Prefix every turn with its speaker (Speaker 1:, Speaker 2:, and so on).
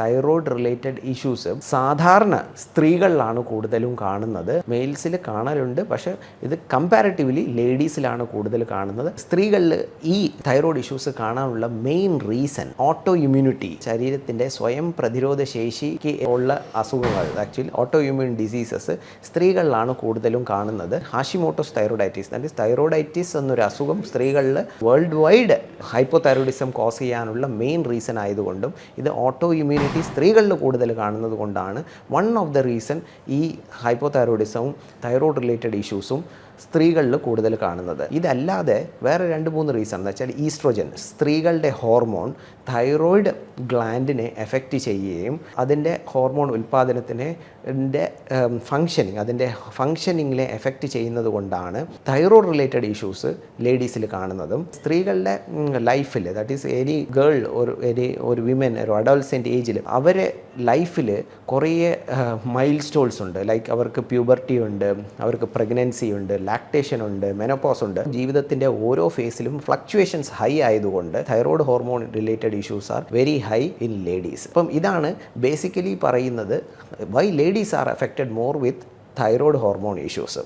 Speaker 1: Thyroid related issues സാധാരണ സ്ത്രീകളിലാണ് കൂടുതലും കാണുന്നത്. മെയിൽസിൽ കാണലുണ്ട്. പക്ഷേ ഇത് കമ്പാരിറ്റീവ്ലി ലേഡീസിലാണ് കൂടുതൽ കാണുന്നത്. സ്ത്രീകളിൽ ഈ തൈറോയ്ഡ് ഇഷ്യൂസ് കാണാനുള്ള മെയിൻ റീസൺ ഓട്ടോ ഇമ്മ്യൂണിറ്റി ശരീരത്തിന്റെ സ്വയം പ്രതിരോധ ശേഷിക്ക് ഉള്ള അസുഖങ്ങൾ ആക്ച്വലി ഓട്ടോ ഇമ്മ്യൂൺ ഡിസീസസ് സ്ത്രീകളിലാണ് കൂടുതലും കാണുന്നത്. ഹാഷിമോട്ടോസ് തൈറോഡൈറ്റിസ് അല്ലെങ്കിൽ തൈറോഡൈറ്റിസ് എന്നൊരു അസുഖം സ്ത്രീകളിൽ world wide hypo thyroidism cause ചെയ്യാനുള്ള മെയിൻ റീസൺ ആയതുകൊണ്ടും ഇത് ഓട്ടോ ഇമ്മ്യൂണിറ്റി സ്ത്രീകളിൽ കൂടുതൽ കാണുന്നത് കൊണ്ടാണ് വൺ ഓഫ് ദ റീസൺ ഈ ഹൈപ്പോതൈറോയിഡിസവും തൈറോയ്ഡ് റിലേറ്റഡ് ഇഷ്യൂസും സ്ത്രീകളിൽ കൂടുതൽ കാണുന്നത്. ഇതല്ലാതെ വേറെ രണ്ട് മൂന്ന് റീസൺ എന്ന് വെച്ചാൽ ഈസ്ട്രോജൻ സ്ത്രീകളുടെ ഹോർമോൺ തൈറോയിഡ് ഗ്ലാൻഡിനെ എഫക്റ്റ് ചെയ്യുകയും അതിന്റെ ഹോർമോൺ ഉൽപ്പാദനത്തിനെ ഫങ്ഷനിങ് അതിന്റെ ഫങ്ഷനിങ്ങിനെ എഫക്റ്റ് ചെയ്യുന്നത് കൊണ്ടാണ് തൈറോയ്ഡ് റിലേറ്റഡ് ഇഷ്യൂസ് ലേഡീസിൽ കാണുന്നതും. സ്ത്രീകളുടെ ലൈഫിൽ ദാറ്റ് ഈസ് എനി ഗേൾ ഒരു എനി ഒരു വിമൻ ഒരു അഡോൾസെന്റ് ഏജിൽ അവരെ ലൈഫിൽ കുറേ മൈൽ സ്റ്റോൾസ് ഉണ്ട്. ലൈക്ക് അവർക്ക് പ്യൂബർട്ടി ഉണ്ട് അവർക്ക് പ്രഗ്നൻസി ഉണ്ട് ലാക്ടേഷൻ ഉണ്ട് മെനോപോസ് ഉണ്ട്. ജീവിതത്തിന്റെ ഓരോ ഫേസിലും ഫ്ലക്ച്വേഷൻസ് ഹൈ ആയതുകൊണ്ട് thyroid hormone related issues are very high in ladies അപ്പം ഇതാണ് ബേസിക്കലി പറയുന്നത് why ladies are affected more with thyroid hormone issues